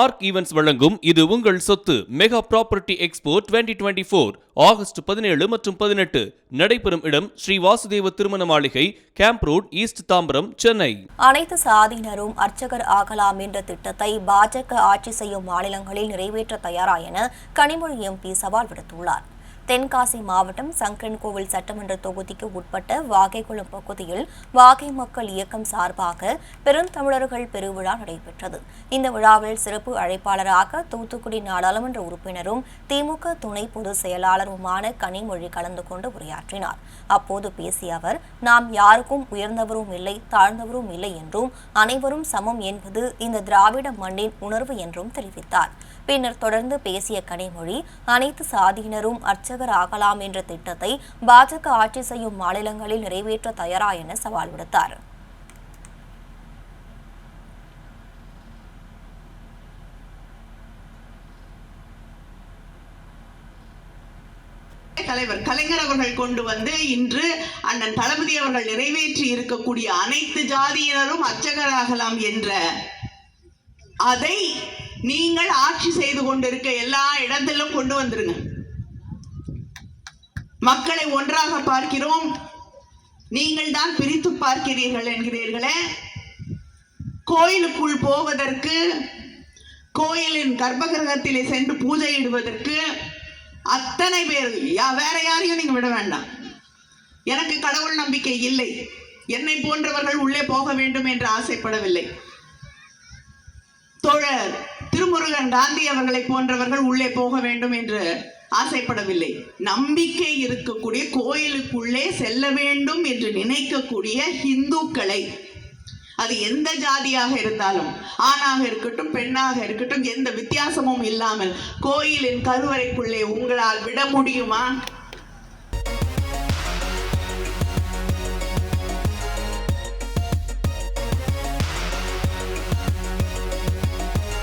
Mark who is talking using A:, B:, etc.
A: Arc events வழங்கும் இது உங்கள் சொத்து. Mega property expo 2024 twenty four August பதினேழு மற்றும் பதினெட்டு. நடைபெறும் இடம் ஸ்ரீ வாசுதேவ திருமண மாளிகை camp road east Tambaram Chennai.
B: அனைத்து சாதியினரும் அர்ச்சகர் ஆகலாம் என்ற திட்டத்தை பாஜக ஆட்சி செய்யும் மாநிலங்களில் நிறைவேற்ற தயாரா என கனிமொழி எம்பி சவால் விடுத்துள்ளார். தென்காசி மாவட்டம் சங்கரன்கோவில் சட்டமன்ற தொகுதிக்கு உட்பட்ட வாகைக்குளம் பகுதியில் வாகை மக்கள் இயக்கம் சார்பாக பெருந்தமிழர்கள் பெருவிழா நடைபெற்றது. இந்த விழாவில் சிறப்பு அழைப்பாளராக தூத்துக்குடி நாடாளுமன்ற உறுப்பினரும் திமுக துணை பொதுச் செயலாளருமான கனிமொழி கலந்து கொண்டு உரையாற்றினார். அப்போது பேசிய அவர் நாம் யாருக்கும் உயர்ந்தவரும் இல்லை தாழ்ந்தவரும் இல்லை என்றும் அனைவரும் சமம் என்பது இந்த திராவிட மண்ணின் உணர்வு என்றும் தெரிவித்தார். பின்னர் தொடர்ந்து பேசிய கனிமொழி அனைத்து சாதியினரும் அர்ச்ச ஆகலாம் என்ற திட்டத்தை பாஜக ஆட்சி செய்யும் மாநிலங்களில் நிறைவேற்ற தயாரா என சவால் விடுத்தார்.
C: தலைவர் கலைஞர் அவர்கள் கொண்டு வந்து இன்று அண்ணன் தளபதி அவர்கள் நிறைவேற்றி இருக்கக்கூடிய அனைத்து ஜாதியினரும் அர்ச்சகராகலாம் என்ற அதை நீங்கள் ஆட்சி செய்து கொண்டிருக்க எல்லா இடத்திலும் கொண்டு வந்துருங்க. மக்களை ஒன்றாக பார்க்கிறோம். நீங்கள் தான் பிரித்து பார்க்கிறீர்கள் என்கிறீர்களே. கோயிலுக்குள் போவதற்கு கோயிலின் கர்ப்பகிரகத்திலே சென்று பூஜையிடுவதற்கு அத்தனை பேர் யா- வேற யாரையும் நீங்க விட வேண்டாம். எனக்கு கடவுள் நம்பிக்கை இல்லை. என்னை போன்றவர்கள் உள்ளே போக வேண்டும் என்று ஆசைப்படவில்லை. தோழர் திருமுருகன் காந்தி அவர்களை போன்றவர்கள் உள்ளே போக வேண்டும் என்று ஆசைப்படவில்லை. நம்பிக்கை இருக்கக்கூடிய கோயிலுக்குள்ளே செல்ல வேண்டும் என்று நினைக்கக்கூடிய இந்துக்களை அது எந்த ஜாதியாக இருந்தாலும் ஆணாக இருக்கட்டும் பெண்ணாக இருக்கட்டும் எந்த வித்தியாசமும் இல்லாமல் கோயிலின் கருவறைக்குள்ளே உங்களால் விட முடியுமா?